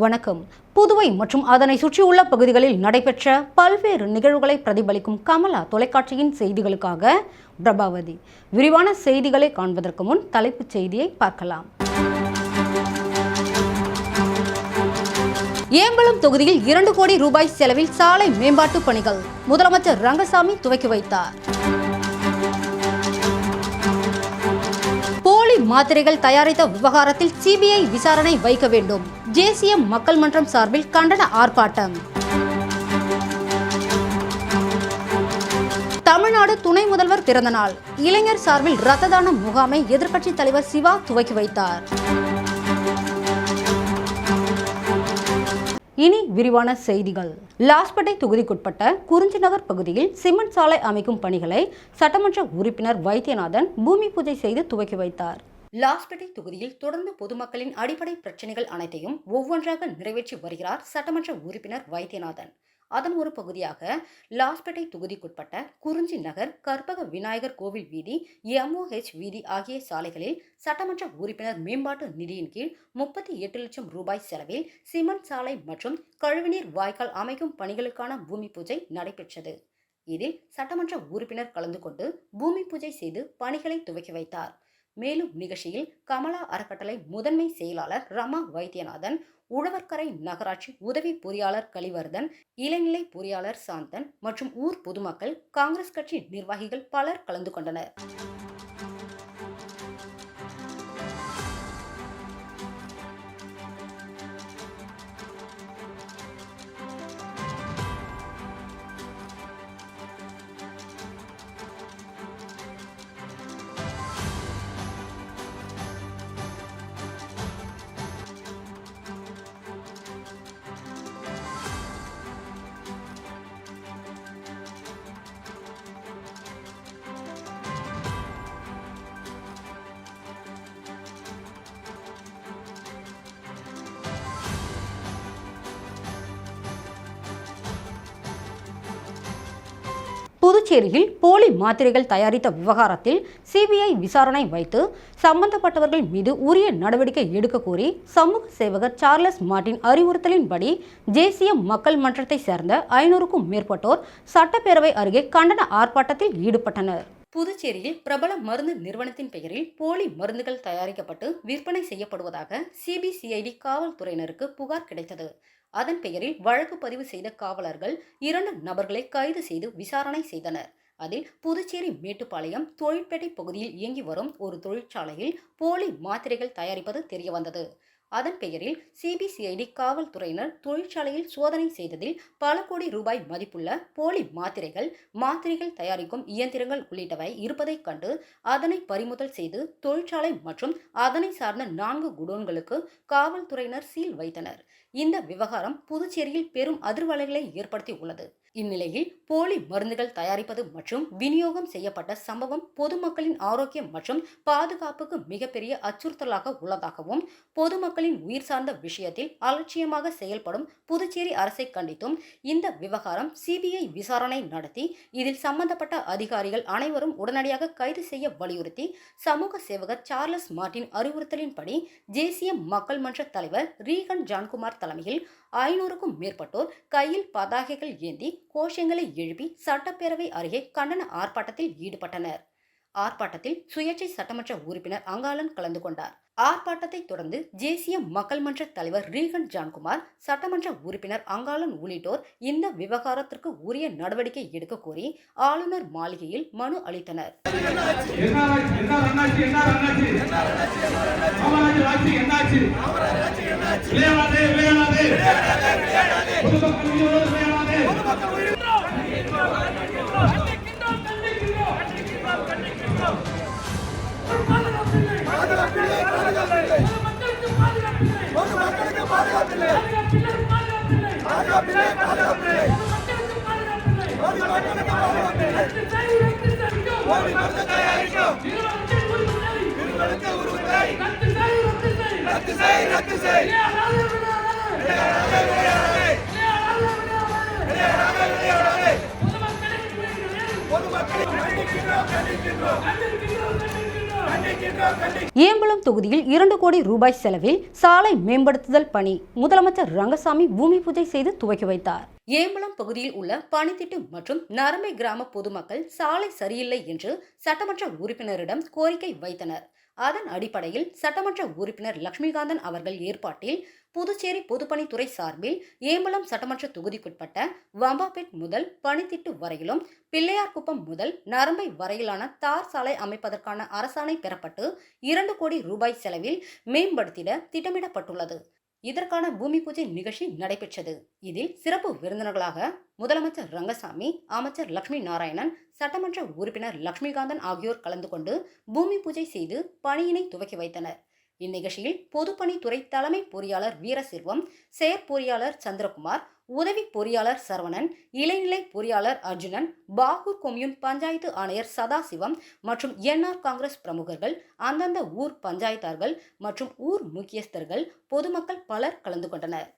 வணக்கம். புதுவை மற்றும் அதனை சுற்றியுள்ள பகுதிகளில் நடைபெற்ற பல்வேறு நிகழ்வுகளை பிரதிபலிக்கும் கமலா தொலைக்காட்சியின் செய்திகளுக்காக பிரபாவதி. விரிவான செய்திகளை காண்பதற்கு முன் தலைப்புச் செய்தியை பார்க்கலாம். ஏம்பலம் தொகுதியில் இரண்டு கோடி ரூபாய் செலவில் சாலை மேம்பாட்டு பணிகள். முதலமைச்சர் ரங்கசாமி துவக்கி வைத்தார். மாத்திரைகள் தயாரித்த விவகாரத்தில் சிபிஐ விசாரணை வைக்க வேண்டும். ஜேசிஎம் மக்கள் மன்றம் சார்பில் கண்டன ஆர்ப்பாட்டம். தமிழ்நாடு துணை முதல்வர் பிறந்தநாள் இளைஞர் சார்பில் ரத்த தான முகாமை எதிர்க்கட்சித் தலைவர் சிவா துவக்கி வைத்தார். இனி விரிவான செய்திகள். லாஸ்பேட்டை தொகுதிக்குட்பட்ட குறிஞ்சி நகர் பகுதியில் சிமெண்ட் சாலை அமைக்கும் பணிகளை சட்டமன்ற உறுப்பினர் வைத்தியநாதன் பூமி பூஜை செய்து துவக்கி வைத்தார். லாஸ்பேட்டை தொகுதியில் தொடர்ந்து பொதுமக்களின் அடிப்படை பிரச்சனைகள் அனைத்தையும் ஒவ்வொன்றாக நிறைவேற்றி வருகிறார் சட்டமன்ற உறுப்பினர் வைத்தியநாதன். அதன் ஒரு பகுதியாக லாஸ்பேட்டை தொகுதிக்குட்பட்ட குறிஞ்சி நகர் கற்பக விநாயகர் கோவில் வீதி எம்ஓஹெச் வீதி ஆகிய சாலைகளில் சட்டமன்ற உறுப்பினர் மேம்பாட்டு நிதியின் கீழ் முப்பத்தி எட்டு லட்சம் ரூபாய் செலவில் சிமெண்ட் சாலை மற்றும் கழிவுநீர் வாய்க்கால் அமைக்கும் பணிகளுக்கான பூமி பூஜை நடைபெற்றது. இதில் சட்டமன்ற உறுப்பினர் கலந்து கொண்டு பூமி பூஜை செய்து பணிகளை துவக்கி வைத்தார். மேலும் நிகழ்ச்சியில் கமலா அறக்கட்டளை முதன்மை செயலாளர் ரமா வைத்தியநாதன் உழவர்கரை நகராட்சி உதவி பொறியாளர் கலிவர்தன் இளநிலை பொறியாளர் சாந்தன் மற்றும் ஊர் பொதுமக்கள் காங்கிரஸ் கட்சி நிர்வாகிகள் பலர் கலந்து கொண்டனர். புதுச்சேரியில் போலி மாத்திரைகள் தயாரித்த விவகாரத்தில் சிபிஐ விசாரணை வைத்து சம்பந்தப்பட்டவர்கள் மீது உரிய நடவடிக்கை எடுக்க கோரி சமூக சேவகர் சார்லஸ் மார்டின் அறிவுறுத்தலின்படி தேசிய மக்கள் மன்றத்தை சேர்ந்த ஐநூறுக்கும் மேற்பட்டோர் சட்டப்பேரவை அருகே கண்டன ஆர்ப்பாட்டத்தில் ஈடுபட்டனர். புதுச்சேரியில் பிரபல மருந்து நிறுவனத்தின் பெயரில் போலி மருந்துகள் தயாரிக்கப்பட்டு விற்பனை செய்யப்படுவதாக சிபிசிஐடி காவல்துறையினருக்கு புகார் கிடைத்தது. அதன் பெயரில் வழக்கு பதிவு செய்த காவலர்கள் இரண்டு நபர்களை கைது செய்து விசாரணை செய்தனர். அதில் புதுச்சேரி மேட்டுப்பாளையம் தொழிற்பேட்டை பகுதியில் இயங்கி வரும் ஒரு தொழிற்சாலையில் போலி மாத்திரைகள் தயாரிப்பது தெரியவந்தது. அதன் பெயரில் சிபிசிஐடி காவல்துறையினர் தொழிற்சாலையில் சோதனை செய்ததில் பல கோடி ரூபாய் மதிப்புள்ள போலி மாத்திரைகள் மாத்திரைகள் தயாரிக்கும் இயந்திரங்கள் உள்ளிட்டவை இருப்பதைக் கண்டு அதனை பறிமுதல் செய்து தொழிற்சாலை மற்றும் அதனை சார்ந்த நான்கு குடோன்களுக்கு காவல்துறையினர் சீல் வைத்தனர். இந்த விவகாரம் புதுச்சேரியில் பெரும் அதிர்வலைகளை ஏற்படுத்தி உள்ளது இந்நிலையில் போலி மருந்துகள் தயாரிப்பது மற்றும் விநியோகம் செய்யப்பட்ட சம்பவம் பொதுமக்களின் ஆரோக்கியம் மற்றும் பாதுகாப்புக்கு மிகப்பெரிய அச்சுறுத்தலாக உள்ளதாகவும் பொதுமக்களின் உயிர் சார்ந்த விஷயத்தில் அலட்சியமாக செயல்படும் புதுச்சேரி அரசை கண்டித்தும் இந்த விவகாரம் சிபிஐ விசாரணை நடத்தி இதில் சம்பந்தப்பட்ட அதிகாரிகள் அனைவரும் உடனடியாக கைது செய்ய வலியுறுத்தி சமூக சேவகர் சார்லஸ் மார்டின் அறிவுறுத்தலின்படி தேசிய மக்கள் மன்ற தலைவர் ரீகன் ஜான்குமார் தலைமையில் ஐநூறுக்கும் மேற்பட்டோர் கையில் பதாகைகள் ஏந்தி கோஷங்களை எழுப்பி சட்டப்பேரவை அருகே கண்டன ஆர்ப்பாட்டத்தில் ஈடுபட்டனர். ஆர்ப்பாட்டத்தில் சுயேட்சை சட்டமன்ற உறுப்பினர் அங்காளன் கலந்து கொண்டார். ஆர்ப்பாட்டத்தைத் தொடர்ந்து தேசிய மக்கள் மன்ற தலைவர் ரீகன் ஜான்குமார் சட்டமன்ற உறுப்பினர் அங்காளன் உள்ளிட்டோர் இந்த விவகாரத்திற்கு உரிய நடவடிக்கை எடுக்க கோரி ஆளுநர் மாளிகையில் மனு அளித்தனர் விளையாடாதே மக்களுக்கு பாதுகாப்பில்லை பாதுகாப்பில்லை பாதுகாப்பில்லை ஒரு மக்களுக்கு பாதுகாப்பில்லை ஒரு மருத்துவத்தை அளிக்கும் இருவருக்கு உருவத்தை ரத்து செய் ரத்து செய் விளையாடாதே விளையாடாதே விளையாடாதே பொதுமக்களை ஏம்பலம் தொகுதியில் இரண்டு கோடி ரூபாய் செலவில் சாலை மேம்படுத்துதல் பணி. முதலமைச்சர் ரங்கசாமி பூமி பூஜை செய்து துவக்கி வைத்தார். ஏம்பலம் பகுதியில் உள்ள பனித்திட்டு மற்றும் நரம்பை கிராம பொதுமக்கள் சாலை சரியில்லை என்று சட்டமன்ற உறுப்பினரிடம் கோரிக்கை வைத்தனர். அதன் அடிப்படையில் சட்டமன்ற உறுப்பினர் லட்சுமிகாந்தன் அவர்கள் ஏற்பாட்டில் புதுச்சேரி பொதுப்பணித்துறை சார்பில் ஏம்பலம் சட்டமன்ற தொகுதிக்குட்பட்ட வம்பாபேட் முதல் பனித்திட்டு வரையிலும் பிள்ளையார்குப்பம் முதல் நரம்பை வரையிலான தார் சாலை அமைப்பதற்கான அரசாணை பெறப்பட்டு இரண்டு கோடி ரூபாய் செலவில் மேம்படுத்திட திட்டமிடப்பட்டுள்ளது. இதற்கான பூமி பூஜை நிகழ்ச்சி நடைபெற்றது. இதில் சிறப்பு விருந்தினர்களாக முதலமைச்சர் ரங்கசாமி அமைச்சர் லட்சுமி நாராயணன் சட்டமன்ற உறுப்பினர் லட்சுமிகாந்தன் ஆகியோர் கலந்து கொண்டு பூமி பூஜை செய்து பணியினை துவக்கி வைத்தனர். இந்நிகழ்ச்சியில் பொதுப்பணித்துறை தலைமை பொறியாளர் வீரசில்வம் செயற்பொறியாளர் சந்திரகுமார் உதவி பொறியாளர் சரவணன் இளைநிலை பொறியாளர் அர்ஜுனன் பாகூர் கொம்யூன் பஞ்சாயத்து ஆணையர் சதாசிவம் மற்றும் என்ஆர் காங்கிரஸ் பிரமுகர்கள் அந்தந்த ஊர் பஞ்சாயத்தார்கள் மற்றும் ஊர் முக்கியஸ்தர்கள் பொதுமக்கள் பலர் கலந்து கொண்டனர்.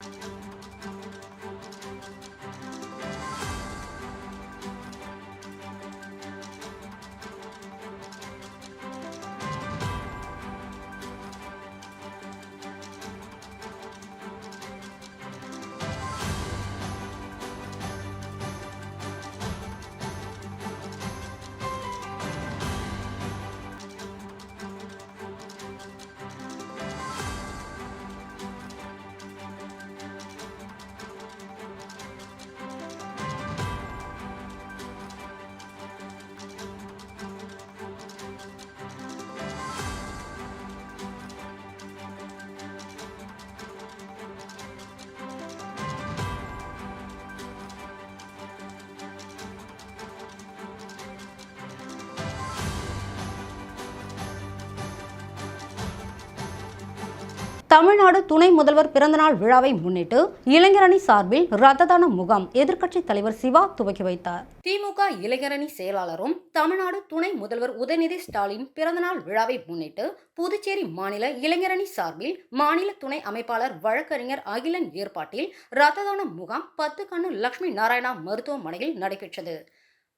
தமிழ்நாடு துணை முதல்வர் பிறந்தநாள் விழாவை முன்னிட்டு இளைஞரணி சார்பில் ரத்த தான முகாம் எதிர்க்கட்சித் தலைவர் சிவா துவக்கி வைத்தார். திமுக இளைஞரணி செயலாளரும் தமிழ்நாடு துணை முதல்வர் உதயநிதி ஸ்டாலின் பிறந்தநாள் விழாவை முன்னிட்டு புதுச்சேரி மாநில இளைஞரணி சார்பில் மாநில துணை அமைப்பாளர் வழக்கறிஞர் அகிலன் ஏற்பாட்டில் ரத்த தான முகாம் பத்து கண்ணு லட்சுமி நாராயணா மருத்துவமனையில் நடைபெற்றது.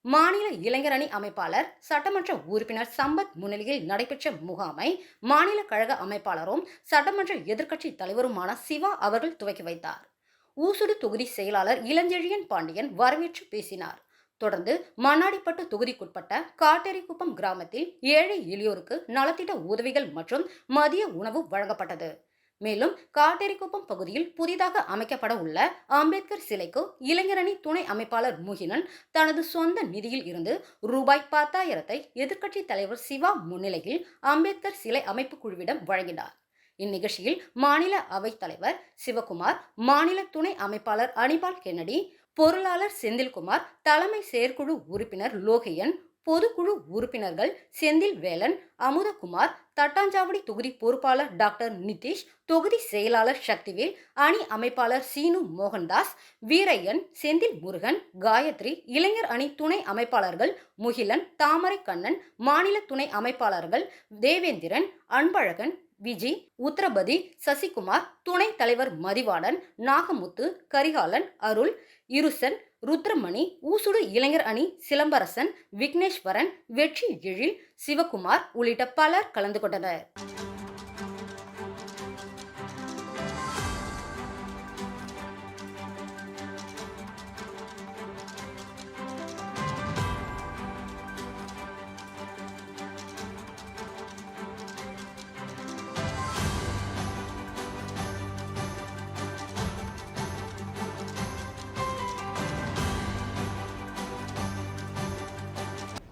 மாநில இளைஞரணி அமைப்பாளர் சட்டமன்ற உறுப்பினர் சம்பத் முன்னிலையில் நடைபெற்ற முகாமை மாநில கழக அமைப்பாளரும் சட்டமன்ற எதிர்க்கட்சி தலைவருமான சிவா அவர்கள் துவக்கி வைத்தார். ஊசுடு தொகுதி செயலாளர் இளஞ்செழியன் பாண்டியன் வரவேற்று பேசினார். தொடர்ந்து மண்ணாடிப்பட்டு தொகுதிக்குட்பட்ட காட்டேரிக்குப்பம் கிராமத்தில் ஏழை எளியோருக்கு நலத்திட்ட உதவிகள் மற்றும் மதிய உணவு வழங்கப்பட்டது. மேலும் காட்டேரிக்குப்பம் பகுதியில் புதிதாக அமைக்கப்பட உள்ள அம்பேத்கர் சிலைக்கு இளைஞரணி துணை அமைப்பாளர் முகிலன் தனது சொந்த நிதியில் இருந்து ரூபாய் பத்தாயிரத்தை எதிர்க்கட்சி தலைவர் சிவா முன்னிலையில் அம்பேத்கர் சிலை அமைப்பு குழுவிடம் வழங்கினார். இந்நிகழ்ச்சியில் மாநில அவைத் தலைவர் சிவகுமார் மாநில துணை அமைப்பாளர் அனிபால் கென்னடி பொருளாளர் செந்தில்குமார் தலைமை செயற்குழு உறுப்பினர் லோகையன் பொதுக்குழு உறுப்பினர்கள் செந்தில் வேலன் அமுதகுமார் தட்டாஞ்சாவடி தொகுதி பொறுப்பாளர் டாக்டர் நிதிஷ் தொகுதி செயலாளர் சக்திவேல் அணி அமைப்பாளர் சீனு மோகன்தாஸ் வீரையன் செந்தில் முருகன் காயத்ரி இளைஞர் அணி துணை அமைப்பாளர்கள் முகிலன் தாமரை கண்ணன் மாநில துணை அமைப்பாளர்கள் தேவேந்திரன் அன்பழகன் விஜி உத்தரபதி சசிகுமார் துணைத் தலைவர் மதிவாணன் நாகமுத்து கரிகாலன் அருள் இருசன் ருத்ரமணி ஊசுடு இளைஞர் அணி சிலம்பரசன் விக்னேஸ்வரன் வெற்றி எழில் சிவகுமார் உள்ளிட்ட பலர் கலந்து கொண்டனர்.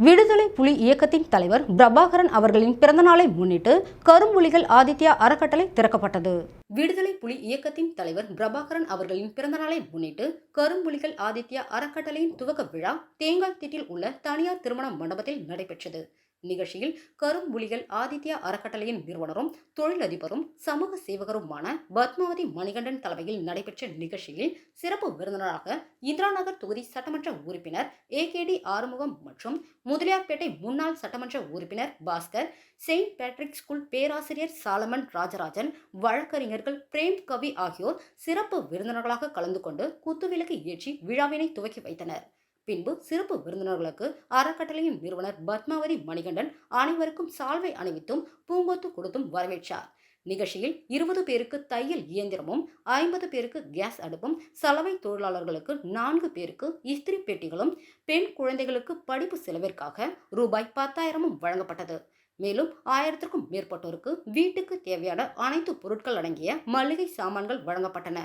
விடுதலை புலி இயக்கத்தின் தலைவர் பிரபாகரன் அவர்களின் பிறந்தநாளை முன்னிட்டு கரும்புலிகள் ஆதித்யா அறக்கட்டளை திறக்கப்பட்டது. விடுதலை புலி இயக்கத்தின் தலைவர் பிரபாகரன் அவர்களின் பிறந்தநாளை முன்னிட்டு கரும்புலிகள் ஆதித்யா அறக்கட்டளையின் துவக்க விழா தேங்காய் திட்டில் உள்ள தனியார் திருமண மண்டபத்தில் நடைபெற்றது. நிகழ்ச்சியில் கரும்புலிகள் ஆதித்யா அறக்கட்டளையின் நிறுவனரும் தொழிலதிபரும் சமூக சேவகருமான பத்மாவதி மணிகண்டன் தலைமையில் நடைபெற்ற நிகழ்ச்சியில் சிறப்பு விருந்தினராக இந்திராநகர் தொகுதி சட்டமன்ற உறுப்பினர் ஏ கே டி ஆறுமுகம் மற்றும் முதலியார்பேட்டை முன்னாள் சட்டமன்ற உறுப்பினர் பாஸ்கர் செயின்ட் பேட்ரிக் ஸ்கூல் பேராசிரியர் சாலமன் ராஜராஜன் வழக்கறிஞர்கள் பிரேம் கவி ஆகியோர் சிறப்பு விருந்தினர்களாக கலந்து கொண்டு குத்துவிளக்கு ஏற்றி விழாவினை துவக்கி வைத்தனர். பின்பு சிறப்பு விருந்தினர்களுக்கு அறக்கட்டளையின் நிறுவனர் பத்மாவதி மணிகண்டன் அனைவருக்கும் சால்வை அணிவித்தும் பூங்கொத்து கொடுத்தும் வரவேற்றார். நிகழ்ச்சியில் இருபது பேருக்கு தையல் இயந்திரமும் ஐம்பது பேருக்கு கேஸ் அடுப்பும் சலவை தொழிலாளர்களுக்கு நான்கு பேருக்கு இஸ்திரி பெட்டிகளும் பெண் குழந்தைகளுக்கு படிப்பு செலவிற்காக ரூபாய் பத்தாயிரமும் வழங்கப்பட்டது. மேலும் ஆயிரத்திற்கும் மேற்பட்டோருக்கு வீட்டுக்கு தேவையான அனைத்து பொருட்கள் அடங்கிய மளிகை சாமான்கள் வழங்கப்பட்டன.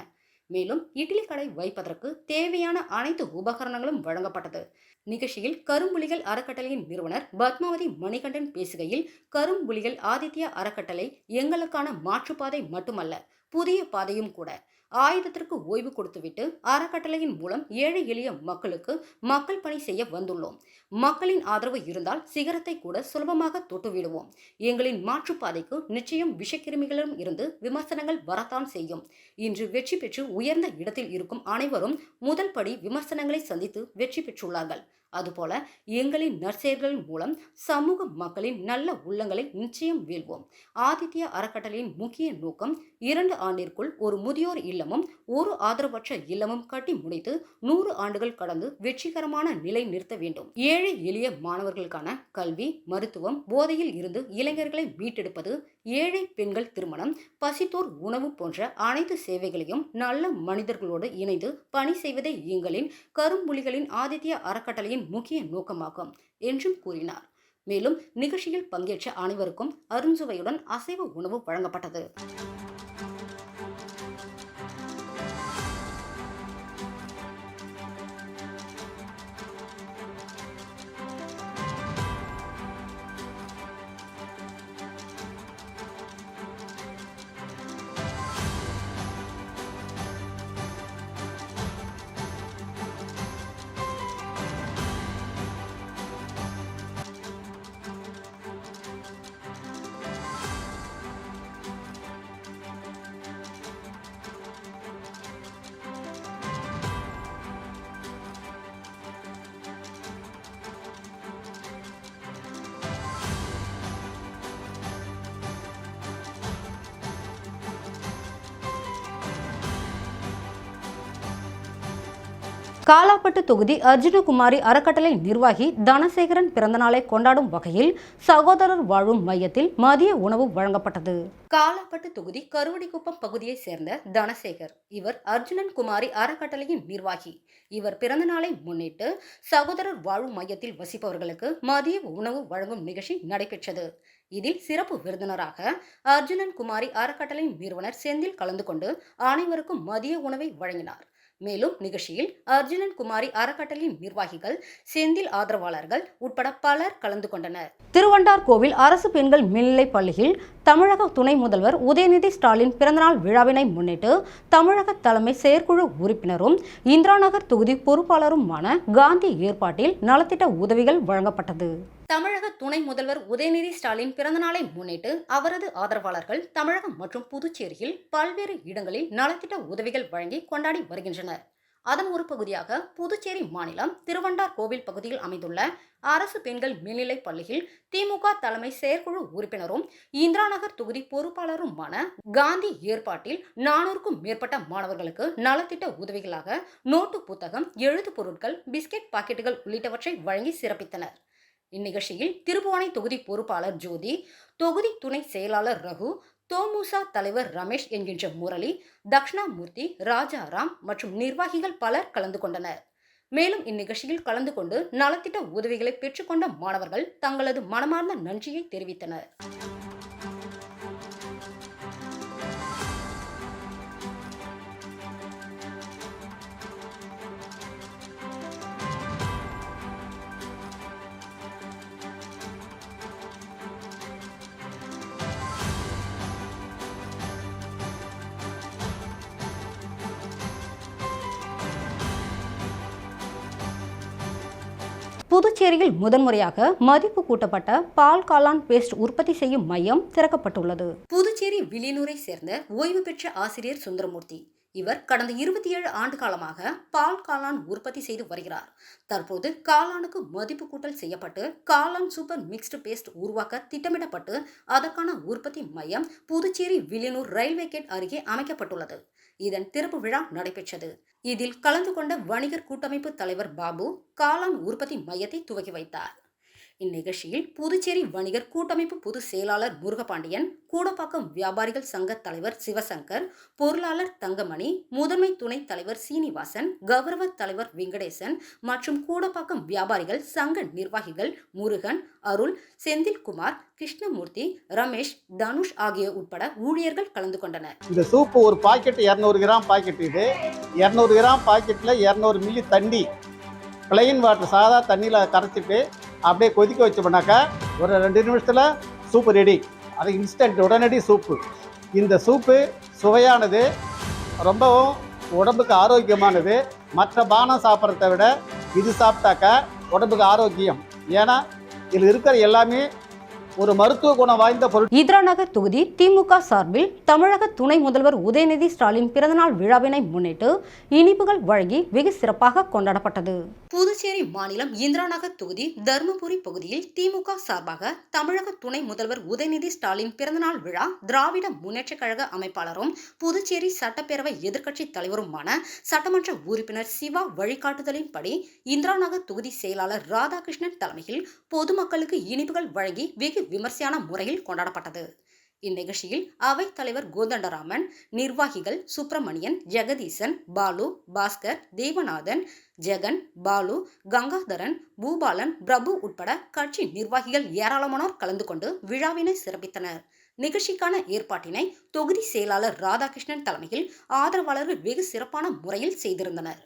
மேலும் இட்லி கடை வைப்பதற்கு தேவையான அனைத்து உபகரணங்களும் வழங்கப்பட்டது. நிகழ்ச்சியில் கரும்புலிகள் அறக்கட்டளையின் நிறுவனர் பத்மாவதி மணிகண்டன் பேசுகையில் கரும்புலிகள் ஆதித்யா அறக்கட்டளை எங்களுக்கான மாற்றுப்பாதை மட்டுமல்ல புதிய பாதையும் கூட. ஆயுதத்திற்கு ஓய்வு கொடுத்துவிட்டு அறக்கட்டளையின் மூலம் ஏழை எளிய மக்களுக்கு மக்கள் பணி செய்ய வந்துள்ளோம். மக்களின் ஆதரவு இருந்தால் சிகரத்தை கூட சுலபமாக தொட்டுவிடுவோம். எங்களின் மாற்றுப்பாதைக்கு நிச்சயம் விஷக்கிருமிகளிடம் இருந்து விமர்சனங்கள் வரத்தான் செய்யும். இன்று வெற்றி பெற்று உயர்ந்த இடத்தில் இருக்கும் அனைவரும் முதல் படி விமர்சனங்களை சந்தித்து வெற்றி பெற்றுள்ளார்கள். அதுபோல எங்களின் நற்செயல்கள் மூலம் சமூக மக்களின் நல்ல உள்ளங்களை நிச்சயம் வீழ்வோம். ஆதித்ய அறக்கட்டளையின் முக்கிய நோக்கம் இரண்டு ஆண்டிற்குள் ஒரு முதியோர் இல்லமும் ஒரு ஆதரவற்ற இல்லமும் கட்டி முடித்து நூறு ஆண்டுகள் கடந்து வெற்றிகரமான நிலை நிறுத்த வேண்டும். ஏழை ஏழை எளிய மாணவர்களுக்கான கல்வி மருத்துவம் போதையில் இருந்து இளைஞர்களை மீட்டெடுப்பது ஏழை பெண்கள் திருமணம் பசித்தோர் உணவு போன்ற அனைத்து சேவைகளையும் நல்ல மனிதர்களோடு இணைந்து பணி செய்வதே எங்களின் கரும்புலிகளின் ஆதித்ய அறக்கட்டளையின் முக்கிய நோக்கமாகும் என்றும் கூறினார். மேலும் நிகழ்ச்சியில் பங்கேற்ற அனைவருக்கும் அருஞ்சுவையுடன் அசைவ உணவு வழங்கப்பட்டது. காலாப்பட்டு தொகுதி அர்ஜுனகுமாரி அறக்கட்டளை நிர்வாகி தனசேகரன் பிறந்தநாளை கொண்டாடும் வகையில் சகோதரர் வாழும் மையத்தில் மதிய உணவு வழங்கப்பட்டது. காலாப்பட்டு தொகுதி கருவடிக்குப்பம் பகுதியைச் சேர்ந்த தனசேகர் இவர் அர்ஜுனன் குமாரி அறக்கட்டளையின் நிர்வாகி. இவர் பிறந்தநாளை முன்னிட்டு சகோதரர் வாழும் மையத்தில் வசிப்பவர்களுக்கு மதிய உணவு வழங்கும் நிகழ்ச்சி நடைபெற்றது. இதில் சிறப்பு விருந்தினராக அர்ஜுனன் குமாரி அறக்கட்டளையின் நிறுவனர் செந்தில் கலந்து கொண்டு அனைவருக்கும் மதிய உணவை வழங்கினார். மேலும் நிகழ்ச்சியில் அர்ஜுனன் குமாரி அறக்கட்டளையின் நிர்வாகிகள் செந்தில் ஆதரவாளர்கள் உட்பட பலர் கலந்து கொண்டனர். திருவண்டார் கோவில் அரசு பெண்கள் மேல்நிலைப் பள்ளியில் தமிழக துணை முதல்வர் உதயநிதி ஸ்டாலின் பிறந்தநாள் விழாவினை முன்னிட்டு தமிழக தலைமை செயற்குழு உறுப்பினரும் இந்திராநகர் தொகுதி பொறுப்பாளருமான காந்தி ஏற்பாட்டில் நலத்திட்ட உதவிகள் வழங்கப்பட்டது. தமிழக துணை முதல்வர் உதயநிதி ஸ்டாலின் பிறந்தநாளை முன்னிட்டு அவரது ஆதரவாளர்கள் தமிழகம் மற்றும் புதுச்சேரியில் பல்வேறு இடங்களில் நலத்திட்ட உதவிகள் வழங்கி கொண்டாடி வருகின்றனர். அதன் ஒரு பகுதியாக புதுச்சேரி மாநிலம் திருவண்டார் கோவில் பகுதியில் அமைந்துள்ள அரசு பெண்கள் மேல்நிலைப் பள்ளியில் திமுக தலைமை செயற்குழு உறுப்பினரும் இந்திரா நகர் தொகுதி பொறுப்பாளருமான காந்தி ஏற்பாட்டில் நானூறுக்கும் மேற்பட்ட மாணவர்களுக்கு நலத்திட்ட உதவிகளாக நோட்டு புத்தகம் எழுத்து பொருட்கள் பிஸ்கெட் பாக்கெட்டுகள் உள்ளிட்டவற்றை வழங்கி சிறப்பித்தனர். இந்நிகழ்ச்சியில் திருபுவனை தொகுதி பொறுப்பாளர் ஜோதி தொகுதி துணை செயலாளர் ரகு தோமுசா தலைவர் ரமேஷ் என்கின்ற முரளி தக்ஷணாமூர்த்தி ராஜாராம் மற்றும் நிர்வாகிகள் பலர் கலந்து கொண்டனர். மேலும் இந்நிகழ்ச்சியில் கலந்து கொண்டு நலத்திட்ட உதவிகளை பெற்றுக்கொண்ட மாணவர்கள் தங்களது மனமார்ந்த நன்றியை தெரிவித்தனர். புதுச்சேரியில் முதன்முறையாக மதிப்பு கூட்டப்பட்ட பால் காளான் பேஸ்ட் உற்பத்தி செய்யும் மையம் திறக்கப்பட்டுள்ளது. புதுச்சேரி வில்லியனூரை சேர்ந்த ஓய்வு பெற்ற ஆசிரியர் சுந்தரமூர்த்தி இவர் கடந்த இருபத்தி ஏழு ஆண்டு காலமாக பால் காளான் உற்பத்தி செய்து வருகிறார். தற்போது காளானுக்கு மதிப்பு கூட்டல் செய்யப்பட்டு காளான் சூப்பர் மிக்ஸ்டு பேஸ்ட் உருவாக்க திட்டமிடப்பட்டு அதற்கான உற்பத்தி மையம் புதுச்சேரி வில்லியனூர் ரயில்வே கேட் அருகே அமைக்கப்பட்டுள்ளது. இதன் திறப்பு விழா நடைபெற்றது. இதில் கலந்து கொண்ட வணிகர் கூட்டமைப்பு தலைவர் பாபு காளான் உற்பத்தி மையத்தை துவக்கி வைத்தார். இந்நிகழ்ச்சியில் புதுச்சேரி வணிகர் கூட்டமைப்பு பொதுச் செயலாளர் முருகபாண்டியன் கூடப்பாக்கம் வியாபாரிகள் சங்க தலைவர் சிவசங்கர் பொருளாளர் தங்கமணி முதன்மை துணைத் தலைவர் சீனிவாசன் கௌரவ தலைவர் வெங்கடேசன் மற்றும் கூடப்பாக்கம் வியாபாரிகள் சங்க நிர்வாகிகள் முருகன் அருள் செந்தில்குமார் கிருஷ்ணமூர்த்தி ரமேஷ் தனுஷ் ஆகிய உட்பட ஊழியர்கள் கலந்து கொண்டனர். இந்த சூப்பு ஒரு பாக்கெட் இரநூறு கிராம் பாக்கெட் இது. இரநூறு கிராம் பாக்கெட்டில் இரநூறு மில்லி தண்ணி பிளெயின் வாட்டர் சாதா தண்ணியில் கரைச்சிட்டு அப்படியே கொதிக்க வச்சோம்னாக்கா ஒரு ரெண்டு நிமிஷத்தில் சூப்பு ரெடி அது இன்ஸ்டன்ட் உடனடி சூப்பு. இந்த சூப்பு சுவையானது ரொம்பவும் உடம்புக்கு ஆரோக்கியமானது. மற்ற பானம் சாப்பிட்றத விட இது சாப்பிட்டாக்கா உடம்புக்கு ஆரோக்கியம். ஏன்னா இதில் இருக்கிற எல்லாமே ஒரு மருத்துவ குணம் வாய்ந்த பொருள். இந்திரா நகர் தொகுதி திமுக சார்பில் தமிழக துணை முதல்வர் உதயநிதி ஸ்டாலின் பிறந்தநாள் விழாவினை முன்னிட்டு இனிப்புகள் வழங்கி வெகு சிறப்பாக கொண்டாடப்பட்டது. புதுச்சேரி மாநிலம் இந்திரா நகர் தொகுதி தருமபுரி பகுதியில் திமுக சார்பாக தமிழக துணை முதல்வர் உதயநிதி ஸ்டாலின் பிறந்தநாள் விழா திராவிட முன்னேற்றக் கழக அமைப்பாளரும் புதுச்சேரி சட்டப்பேரவை எதிர்க்கட்சி தலைவருமான சட்டமன்ற உறுப்பினர் சிவா வழிகாட்டுதலின்படி இந்திரா நகர் தொகுதி செயலாளர் ராதாகிருஷ்ணன் தலைமையில் பொதுமக்களுக்கு இனிப்புகள் வழங்கி வெகு விமர்சையான முறையில் கொண்டாடப்பட்டது. இந்நிகழ்ச்சியில் அவைத் தலைவர் கோதண்டராமன் நிர்வாகிகள் சுப்பிரமணியன் ஜெகதீசன் பாலு பாஸ்கர் தேவநாதன் ஜெகன் பாலு கங்காதரன் பூபாலன் பிரபு உட்பட கட்சி நிர்வாகிகள் ஏராளமானோர் கலந்து கொண்டு விழாவினை சிறப்பித்தனர். நிகழ்ச்சிக்கான ஏற்பாட்டினை தொகுதி செயலாளர் ராதாகிருஷ்ணன் தலைமையில் ஆதரவாளர்கள் வெகு சிறப்பான முறையில் செய்திருந்தனர்.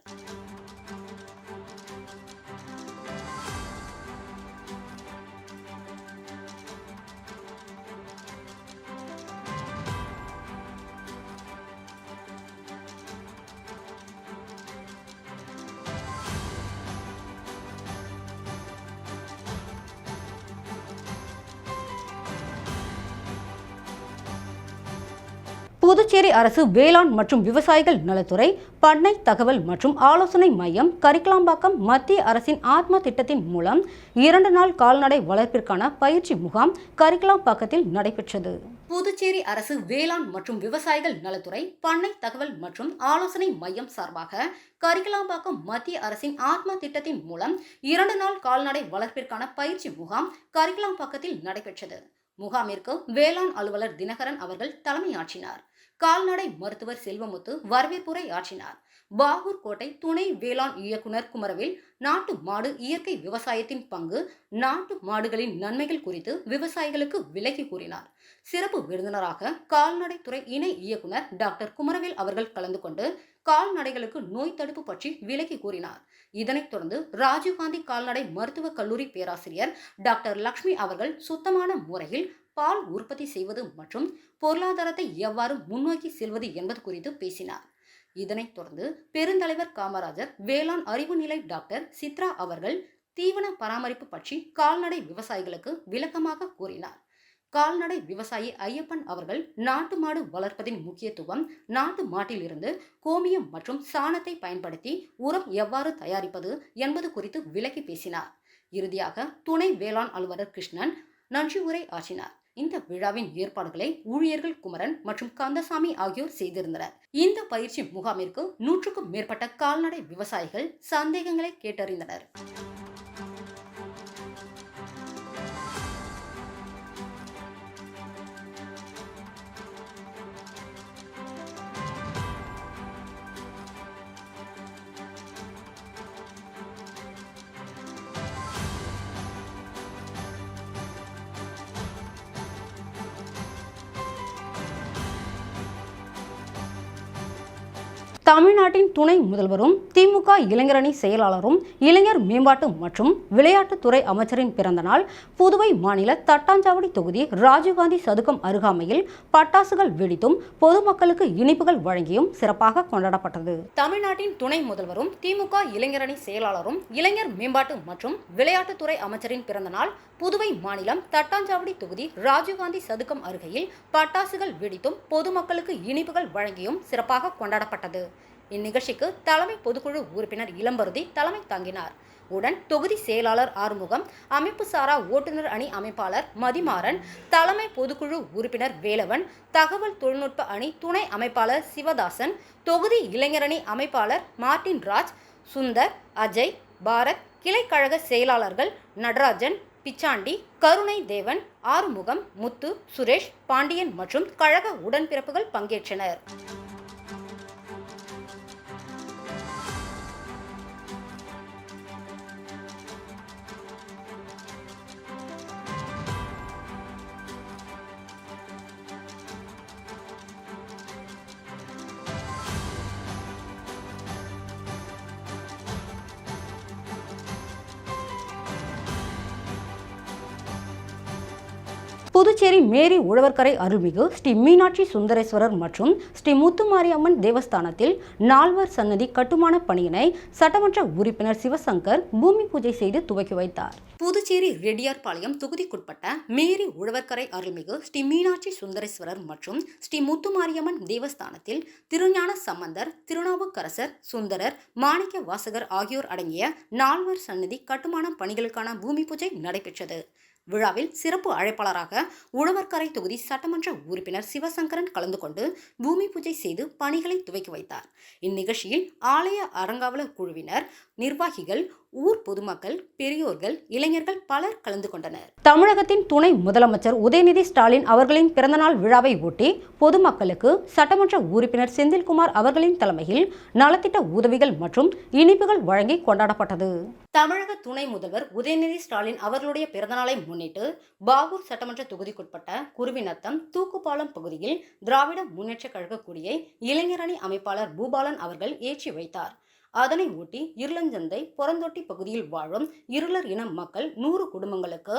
புதுச்சேரி அரசு வேளாண் மற்றும் விவசாயிகள் நலத்துறை பண்ணை தகவல் மற்றும் ஆலோசனை மையம் கரிக்கலாம்பாக்கம் மத்திய அரசின் ஆத்மா திட்டத்தின் மூலம் இரண்டு நாள் கால்நடை வளர்ப்பிற்கான பயிற்சி முகாம் கரிக்கலாம்பாக்கத்தில் நடைபெற்றது. புதுச்சேரி அரசு வேளாண் மற்றும் விவசாயிகள் நலத்துறை பண்ணை தகவல் மற்றும் ஆலோசனை மையம் சார்பாக கரிக்கலாம்பாக்கம் மத்திய அரசின் ஆத்மா திட்டத்தின் மூலம் இரண்டு நாள் கால்நடை வளர்ப்பிற்கான பயிற்சி முகாம் கரிக்கலாம்பாக்கத்தில் நடைபெற்றது. முகாமிற்கு வேளாண் அலுவலர் தினகரன் அவர்கள் தலைமையாற்றினார். கால்நடை மருத்துவர் செல்வமுத்து வரவேற்புரை ஆற்றினார். பாகூர் கோட்டை துணை வேளாண் இயக்குனர் குமரவேல் நாட்டு மாடு இயற்கை விவசாயத்தின் பங்கு நாட்டு மாடுகளின் நன்மைகள் குறித்து விவசாயிகளுக்கு விலகி கூறினார். சிறப்பு விருந்தினராக கால்நடைத்துறை இணை இயக்குனர் டாக்டர் குமரவேல் அவர்கள் கலந்து கொண்டு கால்நடைகளுக்கு நோய் தடுப்பு பற்றி விலக்கி கூறினார். இதனைத் தொடர்ந்து ராஜீவ்காந்தி கால்நடை மருத்துவக் கல்லூரி பேராசிரியர் டாக்டர் லக்ஷ்மி அவர்கள் சுத்தமான முறையில் பால் உற்பத்தி செய்வது மற்றும் பொருளாதாரத்தை எவ்வாறு முன்னோக்கி செல்வது என்பது குறித்து பேசினார். இதனைத் தொடர்ந்து பெருந்தலைவர் காமராஜர் வேளாண் அறிவு நிலை டாக்டர் சித்ரா அவர்கள் தீவன பராமரிப்பு பற்றி கால்நடை விவசாயிகளுக்கு விளக்கமாக கூறினார். கால்நடை விவசாயி ஐயப்பன் அவர்கள் நாட்டு மாடு வளர்ப்பதின் முக்கியத்துவம் நாட்டு மாட்டிலிருந்து கோமியம் மற்றும் சாணத்தை பயன்படுத்தி உரம் எவ்வாறு தயாரிப்பது என்பது குறித்து விளக்கி பேசினார். இறுதியாக துணை வேளாண் அலுவலர் கிருஷ்ணன் நன்றி உரை ஆற்றினார். இந்த விழாவின் ஏற்பாடுகளை ஊழியர்கள் குமரன் மற்றும் கந்தசாமி ஆகியோர் செய்திருந்தனர். இந்த பயிற்சி முகாமிற்கு நூற்றுக்கும் மேற்பட்ட கால்நடை விவசாயிகள் சந்தேகங்களை கேட்டறிந்தனர். தமிழ்நாட்டின் துணை முதல்வரும் திமுக இளைஞரணி செயலாளரும் இளைஞர் மேம்பாட்டு மற்றும் விளையாட்டுத்துறை அமைச்சரின் பிறந்தநாள் புதுவை மாநில தட்டாஞ்சாவடி தொகுதி ராஜீவ்காந்தி சதுக்கம் அருகாமையில் பட்டாசுகள் வெடித்தும் பொதுமக்களுக்கு இனிப்புகள் வழங்கியும் சிறப்பாக கொண்டாடப்பட்டது. தமிழ்நாட்டின் துணை முதல்வரும் திமுக இளைஞரணி செயலாளரும் இளைஞர் மேம்பாட்டு மற்றும் விளையாட்டுத்துறை அமைச்சரின் பிறந்தநாள் புதுவை மாநிலம் தட்டாஞ்சாவடி தொகுதி ராஜீவ்காந்தி சதுக்கம் அருகையில் பட்டாசுகள் வெடித்தும் பொதுமக்களுக்கு இனிப்புகள் வழங்கியும் சிறப்பாக கொண்டாடப்பட்டது. இந்நிகழ்ச்சிக்கு தலைமை பொதுக்குழு உறுப்பினர் இளம்பருதி தலைமை தாங்கினார். உடன் தொகுதி செயலாளர் ஆறுமுகம் அமைப்பு சாரா ஓட்டுநர் அணி அமைப்பாளர் மதிமாறன் தலைமை பொதுக்குழு உறுப்பினர் வேலவன் தகவல் தொழில்நுட்ப அணி துணை அமைப்பாளர் சிவதாசன் தொகுதி இளைஞரணி அமைப்பாளர் மார்டின் ராஜ் சுந்தர் அஜய் பாரத் கிளைக்கழக செயலாளர்கள் நடராஜன் பிச்சாண்டி கருணை தேவன் ஆறுமுகம் முத்து சுரேஷ் பாண்டியன் மற்றும் கழக உடன்பிறப்புகள் பங்கேற்றனர். புதுச்சேரி மேரி உழவர்கரை அருள்மிகு ஸ்ரீ மீனாட்சி சுந்தரேஸ்வரர் மற்றும் ஸ்ரீ முத்துமாரியம்மன் தேவஸ்தானத்தில் நால்வர் சன்னதி கட்டுமான பணியினை சட்டமன்ற உறுப்பினர் சிவசங்கர் பூமி பூஜை செய்து துவக்கி வைத்தார். புதுச்சேரி ரெட்டியார்பாளையம் தொகுதிக்குட்பட்ட மேரி உழவர்கரை அருள்மிகு ஸ்ரீ மீனாட்சி சுந்தரேஸ்வரர் மற்றும் ஸ்ரீ முத்துமாரியம்மன் தேவஸ்தானத்தில் திருஞான சம்பந்தர் திருநாவுக்கரசர் சுந்தரர் மாணிக்க வாசகர் ஆகியோர் அடங்கிய நால்வர் சன்னதி கட்டுமான பணிகளுக்கான பூமி பூஜை நடைபெற்றது. விழாவில் சிறப்பு அழைப்பாளராக உழவர்கரை தொகுதி சட்டமன்ற உறுப்பினர் சிவசங்கரன் கலந்து கொண்டு பூமி பூஜை செய்து பணிகளை துவக்கி வைத்தார். இந்நிகழ்ச்சியில் ஆலய அறங்காவலர் குழுவினர் நிர்வாகிகள் ஊர் பொதுமக்கள் பெரியோர்கள் இளைஞர்கள் பலர் கலந்து கொண்டனர். தமிழகத்தின் துணை முதலமைச்சர் உதயநிதி ஸ்டாலின் அவர்களின் பிறந்தநாள் விழாவை ஒட்டி பொதுமக்களுக்கு சட்டமன்ற உறுப்பினர் செந்தில்குமார் அவர்களின் தலைமையில் நலத்திட்ட உதவிகள் மற்றும் இனிப்புகள் வழங்கி கொண்டாடப்பட்டது. தமிழக துணை முதல்வர் உதயநிதி ஸ்டாலின் அவர்களுடைய பிறந்தநாளை முன்னிட்டு பாகூர் சட்டமன்ற தொகுதிக்குட்பட்ட குருவிநத்தம் தூக்குப்பாலம் பகுதியில் திராவிட முன்னேற்ற கழக கொடியை இளைஞரணி அமைப்பாளர் பூபாலன் அவர்கள் ஏற்றி வைத்தார். அதனை ஒட்டி இருளஞ்சந்தை புறந்தொட்டி பகுதியில் வாழும் இருளர் இன மக்கள் நூறு குடும்பங்களுக்கு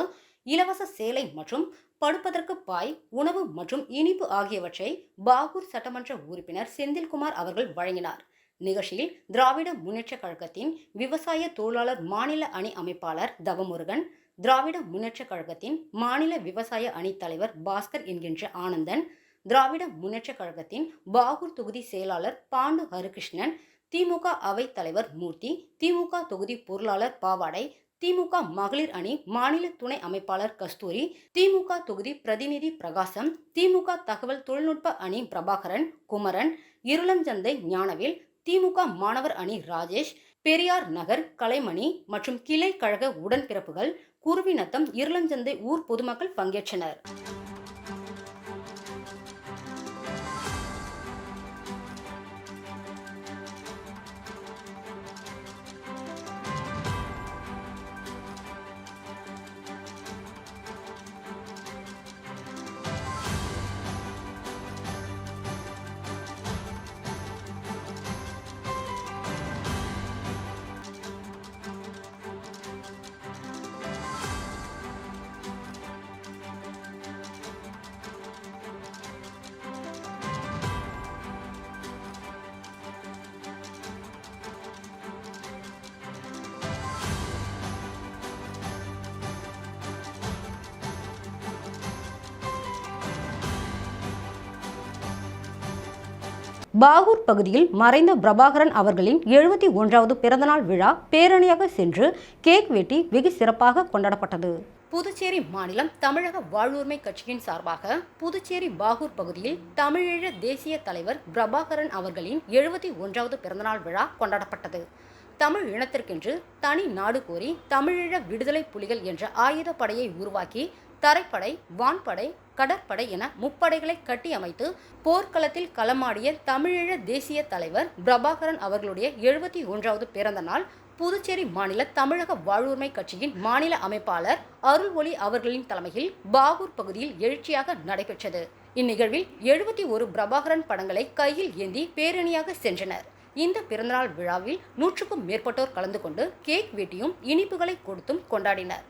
இலவச சேலை மற்றும் படுப்பதற்கு பாய் உணவு மற்றும் இனிப்பு ஆகியவற்றை பாகூர் சட்டமன்ற உறுப்பினர் செந்தில்குமார் அவர்கள் வழங்கினார். நிகழ்ச்சியில் திராவிட முன்னேற்றக் கழகத்தின் விவசாய தொழிலாளர் மாநில அணி அமைப்பாளர் தவமுருகன் திராவிட முன்னேற்றக் கழகத்தின் மாநில விவசாய அணி தலைவர் பாஸ்கர் என்கின்ற ஆனந்தன் திராவிட முன்னேற்றக் கழகத்தின் பாகூர் தொகுதி செயலாளர் பாண்டு ஹரிகிருஷ்ணன் திமுக அவைத் தலைவர் மூர்த்தி திமுக தொகுதி பொருளாளர் பாவாடை திமுக மகளிர் அணி மாநில துணை அமைப்பாளர் கஸ்தூரி திமுக தொகுதி பிரதிநிதி பிரகாசம் திமுக தகவல் தொழில்நுட்ப அணி பிரபாகரன் குமரன் இருளஞ்சந்தை ஞானவேல் திமுக மாணவர் அணி ராஜேஷ் பெரியார் நகர் கலைமணி மற்றும் கிளை கழக உடன்பிறப்புகள் குருவிநத்தம் இருளஞ்சந்தை ஊர் பொதுமக்கள் பங்கேற்றனர். பாகூர் பகுதியில் மறைந்த பிரபாகரன் அவர்களின் எழுபத்தி ஒன்றாவது பிறந்தநாள் விழா பேரணியாக சென்று கேக் வெட்டி வெகு சிறப்பாக கொண்டாடப்பட்டது. புதுச்சேரி மாநிலம் தமிழக வாழ்வுரிமை கட்சியின் சார்பாக புதுச்சேரி பாகூர் பகுதியில் தமிழீழ தேசிய தலைவர் பிரபாகரன் அவர்களின் எழுபத்தி ஒன்றாவது பிறந்தநாள் விழா கொண்டாடப்பட்டது. தமிழ் இனத்திற்கென்று தனி நாடு கோரி தமிழீழ விடுதலை புலிகள் என்ற ஆயுத படையை உருவாக்கி தரைப்படை வான்படை கடற்படை என முப்படைகளை கட்டியமைத்து போர்க்களத்தில் களமாடிய தமிழீழ தேசிய தலைவர் பிரபாகரன் அவர்களுடைய எழுபத்தி ஒன்றாவது பிறந்த நாள் புதுச்சேரி மாநில தமிழக வாழ்வுரிமை கட்சியின் மாநில அமைப்பாளர் அருள் ஒளி அவர்களின் தலைமையில் பாகூர் பகுதியில் எழுச்சியாக நடைபெற்றது. இந்நிகழ்வில் எழுபத்தி ஒரு பிரபாகரன் படங்களை கையில் ஏந்தி பேரணியாக சென்றனர். இந்த பிறந்தநாள் விழாவில் நூற்றுக்கும் மேற்பட்டோர் கலந்து கொண்டு கேக் வெட்டியும் இனிப்புகளை கொடுத்தும் கொண்டாடினர்.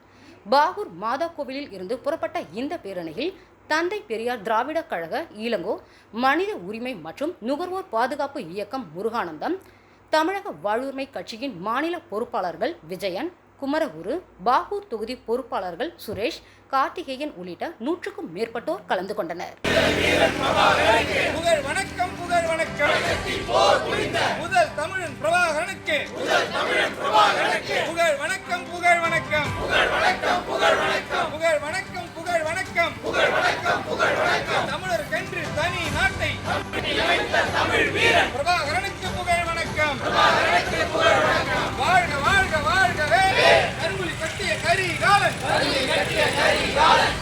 பாகூர் மாதா கோவிலில் இருந்து புறப்பட்ட இந்த பேரணியில் தந்தை பெரியார் திராவிட கழக ஈழங்கோ மனித உரிமை மற்றும் நுகர்வோர் பாதுகாப்பு இயக்கம் முருகானந்தம் தமிழக வாழ்வுரிமை கட்சியின் மாநில பொறுப்பாளர்கள் விஜயன் குமரகுரு பாகூர் தொகுதி பொறுப்பாளர்கள் சுரேஷ் கார்த்திகேயன் உள்ளிட்ட நூற்றுக்கும் மேற்பட்டோர் கலந்து கொண்டனர். வணக்கம் புகழ் வணக்கம். முதல் தமிழன் பிரபாகரனுக்கு. புகழ் வணக்கம் புகழ் வணக்கம். புகழ் வணக்கம் வணக்கம் புகழ் வணக்கம். புகழ் வணக்கம் புகழ் வணக்கம் புகழ் வணக்கம் தமிழருக்கென்று தனி நாட்டை. தமிழ் வீரன் புகழ் வணக்கம். வாழ்க வாழ்க வாழ்க. கருங்குழி கட்டிய கரிகாலன்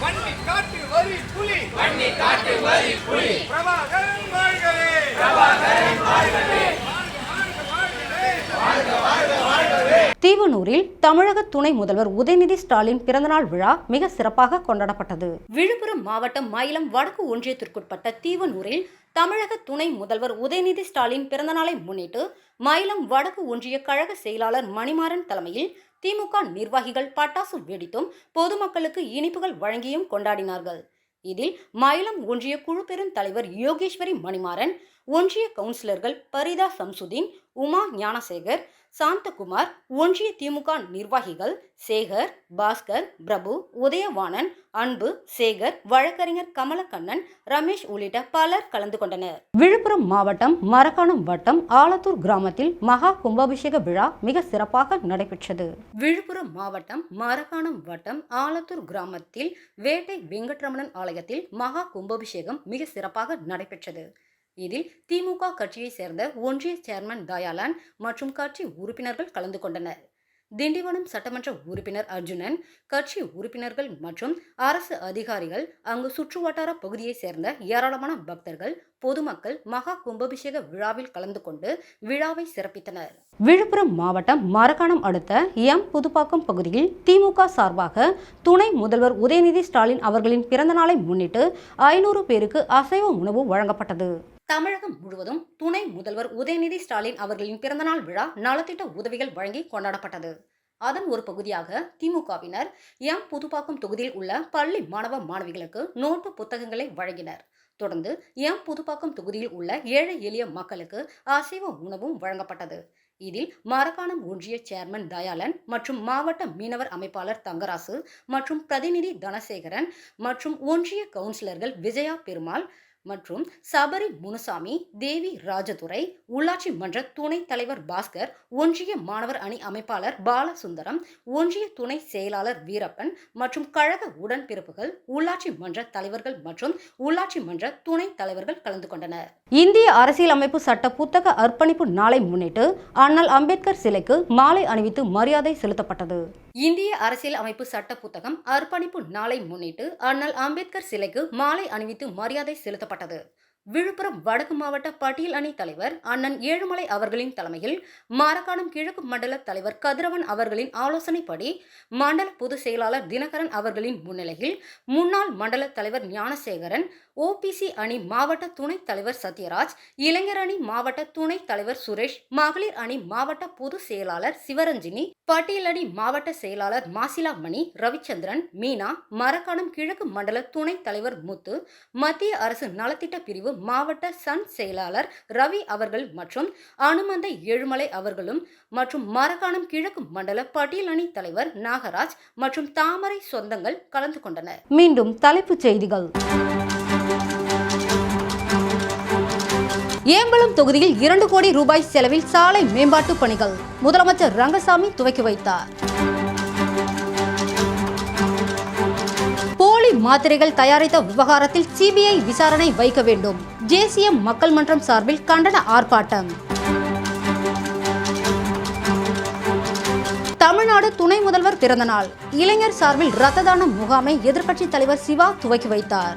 வன்னி காட்டு வரி புலி வன்னி காட்டு வரி புலி. பிரபாகரன் வாழ்கவே பிரபாகரன் வாழ்கவே வாழ்க வாழ்கவே. தீவனூரில் தமிழக துணை முதல்வர் உதயநிதி ஸ்டாலின் பிறந்தநாள் விழா மிக சிறப்பாக கொண்டாடப்பட்டது. விழுப்புரம் மாவட்டம் மயிலம் வடக்கு ஒன்றியத்திற்குட்பட்ட தீவனூரில் தமிழக துணை முதல்வர் உதயநிதி ஸ்டாலின் பிறந்தநாளை முன்னிட்டு மயிலம் வடக்கு ஒன்றிய கழக செயலாளர் மணிமாறன் தலைமையில் திமுக நிர்வாகிகள் பட்டாசு வெடித்தும் பொதுமக்களுக்கு இனிப்புகள் வழங்கியும் கொண்டாடினார்கள். இதில் மயிலம் ஒன்றிய குழு பெருந்தலைவர் யோகேஸ்வரி மணிமாறன் ஒன்றிய கவுன்சிலர்கள் பரிதா சம்சுதீன் உமா ஞானசேகர் சாந்தகுமார் ஒன்றிய திமுக நிர்வாகிகள் சேகர் பாஸ்கர் பிரபு உதயவாணன் அன்பு சேகர் வழக்கறிஞர் கமலக்கண்ணன் ரமேஷ் உள்ளிட்ட பலர் கலந்து கொண்டனர். விழுப்புரம் மாவட்டம் மரக்காணம் வட்டம் ஆலத்தூர் கிராமத்தில் மகா கும்பாபிஷேக விழா மிக சிறப்பாக நடைபெற்றது. விழுப்புரம் மாவட்டம் மரக்காணம் வட்டம் ஆலத்தூர் கிராமத்தில் வேட்டை வெங்கட்ரமணன் ஆலயத்தில் மகா கும்பாபிஷேகம் மிக சிறப்பாக நடைபெற்றது. இதில் திமுக கட்சியைச் சேர்ந்த ஒன்றிய சேர்மன் தயாளன் மற்றும் கட்சி உறுப்பினர்கள் கலந்து கொண்டனர். திண்டிவனம் சட்டமன்ற உறுப்பினர் அர்ஜுனன் கட்சி உறுப்பினர்கள் மற்றும் அரசு அதிகாரிகள் அங்கு சுற்றுவட்டார பகுதியைச் சேர்ந்த ஏராளமான பக்தர்கள் பொதுமக்கள் மகா கும்பாபிஷேக விழாவில் கலந்து கொண்டு விழாவை சிறப்பித்தனர். விழுப்புரம் மாவட்டம் மரக்காணம் அடுத்த எம் புதுப்பாக்கம் பகுதியில் திமுக சார்பாக துணை முதல்வர் உதயநிதி ஸ்டாலின் அவர்களின் பிறந்தநாளை முன்னிட்டு ஐநூறு பேருக்கு அசைவ உணவு வழங்கப்பட்டது. தமிழகம் முழுவதும் துணை முதல்வர் உதயநிதி ஸ்டாலின் அவர்களின் பிறந்தநாள் விழா நலத்திட்ட உதவிகள் வழங்கி கொண்டாடப்பட்டது. அதன் ஒரு பகுதியாக திமுகவினர் எம் புதுப்பாக்கம் தொகுதியில் உள்ள பள்ளி மாணவ மாணவிகளுக்கு நோட்டு புத்தகங்களை வழங்கினர். தொடர்ந்து எம் புதுப்பாக்கம் தொகுதியில் உள்ள ஏழை எளிய மக்களுக்கு அசைவ உணவும் வழங்கப்பட்டது. இதில் மரக்காணம் ஒன்றிய சேர்மன் தயாளன் மற்றும் மாவட்ட மீனவர் அமைப்பாளர் தங்கராசு மற்றும் பிரதிநிதி தனசேகரன் மற்றும் ஒன்றிய கவுன்சிலர்கள் விஜயா பெருமாள் மற்றும் சபரி முனுசாமி தேவி ராஜதுரை உள்ளாட்சி மன்ற துணைத் தலைவர் பாஸ்கர் ஒன்றிய மாணவர் அணி அமைப்பாளர் பாலசுந்தரம் ஒன்றிய துணை செயலாளர் வீரப்பன் மற்றும் கழக உடன்பிறப்புகள் உள்ளாட்சி மன்ற தலைவர்கள் மற்றும் உள்ளாட்சி மன்ற துணைத் தலைவர்கள் கலந்து கொண்டனர். இந்திய அரசியலமைப்பு சட்ட புத்தக அர்ப்பணிப்பு நாளை முன்னிட்டு அண்ணல் அம்பேத்கர் சிலைக்கு மாலை அணிவித்து மரியாதை செலுத்தப்பட்டது. இந்திய அரசியல் அமைப்பு சட்ட புத்தகம் அர்ப்பணிப்பு நாளை முன்னிட்டு அண்ணல் அம்பேத்கர் சிலைக்கு மாலை அணிவித்து மரியாதை செலுத்தப்பட்டது. விழுப்புரம் வடக்கு மாவட்ட பட்டியல் அணி தலைவர் அண்ணன் ஏழுமலை அவர்களின் தலைமையில் மாரக்காணம் கிழக்கு மண்டல தலைவர் கதிரவன் அவர்களின் ஆலோசனைப்படி மண்டல பொதுச் செயலாளர் தினகரன் அவர்களின் முன்னிலையில் முன்னாள் மண்டல தலைவர் ஞானசேகரன் ஓபிசி அணி மாவட்ட துணைத் தலைவர் சத்யராஜ் இளைஞர் அணி மாவட்ட துணைத் தலைவர் சுரேஷ் மகளிர் அணி மாவட்ட பொதுச் செயலாளர் சிவரஞ்சினி பட்டியல் அணி மாவட்ட செயலாளர் மாசிலா மணி ரவிச்சந்திரன் மீனா மரக்காணம் கிழக்கு மண்டல துணைத் தலைவர் முத்து மத்திய அரசு நலத்திட்ட பிரிவு மாவட்ட சன் செயலாளர் ரவி அவர்கள் மற்றும் அனுமந்த ஏழுமலை அவர்களும் மற்றும் மரக்காணம் கிழக்கு மண்டல பட்டியல் அணி தலைவர் நாகராஜ் மற்றும் தாமரை சொந்தங்கள் கலந்து கொண்டனர். மீண்டும் தலைப்புச் செய்திகள். ஏம்பலம் தொகுதியில் இரண்டு கோடி ரூபாய் செலவில் சாலை மேம்பாட்டு பணிகள். முதலமைச்சர் ரங்கசாமி துவக்கி வைத்தார். போலி மாத்திரைகள் தயாரித்த விவகாரத்தில் சிபிஐ விசாரணை வைக்க வேண்டும். ஜேசிஎம் மக்கள் மன்றம் சார்பில் கண்டன ஆர்ப்பாட்டம். தமிழ்நாடு துணை முதல்வர் பிறந்தநாள். இளைஞர் சார்பில் ரத்த தான முகாமை எதிர்க்கட்சித் தலைவர் சிவா துவக்கி வைத்தார்.